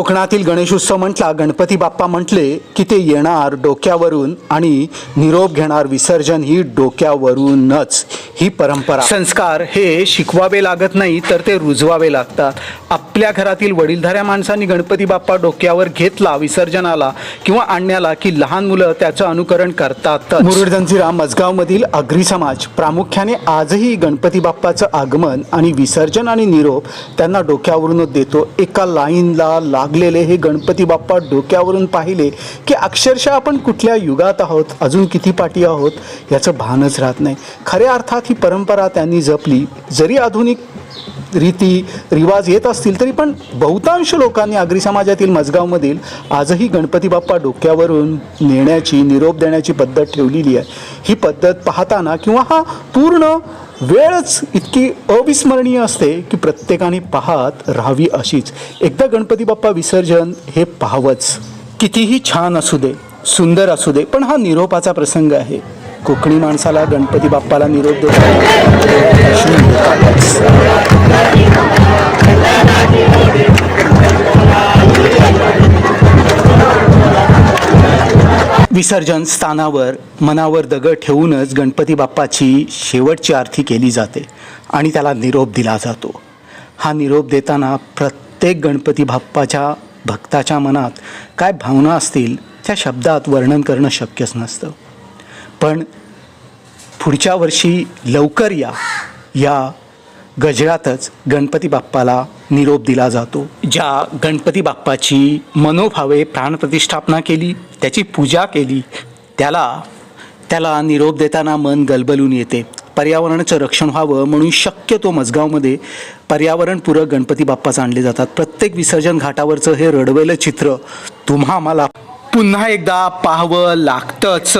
कोकणातील गणेशोत्सव म्हटला गणपती बाप्पा म्हटले की ते येणार डोक्यावरून आणि निरोप घेणार विसर्जन ही डोक्यावरूनच. ही परंपरा. संस्कार हे शिकवावे लागत नाही तर ते रुजवावे लागतात. आपल्या घरातील वडीलधाऱ्या माणसांनी गणपती बाप्पा डोक्यावर घेतला विसर्जनाला किंवा आणण्याला की लहान मुलं त्याचं अनुकरण करतात मुरुड जंजिरा मजगावमधील आगरी समाज प्रामुख्याने आजही गणपती बाप्पाचं आगमन आणि विसर्जन आणि निरोप त्यांना डोक्यावरूनच देतो. एका लाईनला लागलेले हे गणपती बाप्पा डोक्यावरून पाहिले की अक्षरशः आपण कुठल्या युगात आहोत अजून किती पाठी आहोत याचं भानच राहत नाही. खऱ्या अर्थात ही परंपरा त्यांनी जपली. जरी आधुनिक रीती रिवाज येत असतील तरी पण बहुतांश लोकांनी आगरी समाजातील मजगावमधील आजही गणपती बाप्पा डोक्यावरून नेण्याची निरोप देण्याची पद्धत ठेवलेली आहे. ही पद्धत पाहताना किंवा हा पूर्ण वेळच इतकी अविस्मरणीय असते की प्रत्येकाने पाहत राहावी अशीच. एकदा गणपती बाप्पा विसर्जन हे पाहावंच. कितीही छान असू दे सुंदर असू दे पण हा निरोपाचा प्रसंग आहे. कोकणी माणसाला गणपती बाप्पाला निरोप देतो विसर्जन स्थानावर मनावर दगड ठेवूनच गणपती बाप्पाची शेवटची आरती केली जाते आणि त्याला निरोप दिला जातो. हा निरोप देताना प्रत्येक गणपती बाप्पाच्या भक्ताच्या मनात काय भावना असतील त्या शब्दात वर्णन करणं शक्यच नसतं. पण पुढच्या वर्षी लवकर या या गजरातच गणपती बाप्पाला निरोप दिला जातो. ज्या गणपती बाप्पाची मनोभावे प्राणप्रतिष्ठापना केली त्याची पूजा केली त्याला त्याला निरोप देताना मन गलबलून येते. पर्यावरणाचं रक्षण व्हावं म्हणून शक्यतो मजगावमध्ये पर्यावरणपूरक गणपती बाप्पाच आणले जातात. प्रत्येक विसर्जन घाटावरचं हे रडवेलं चित्र तुम्हा आम्हाला पुन्हा एकदा पाहावं लागतंच.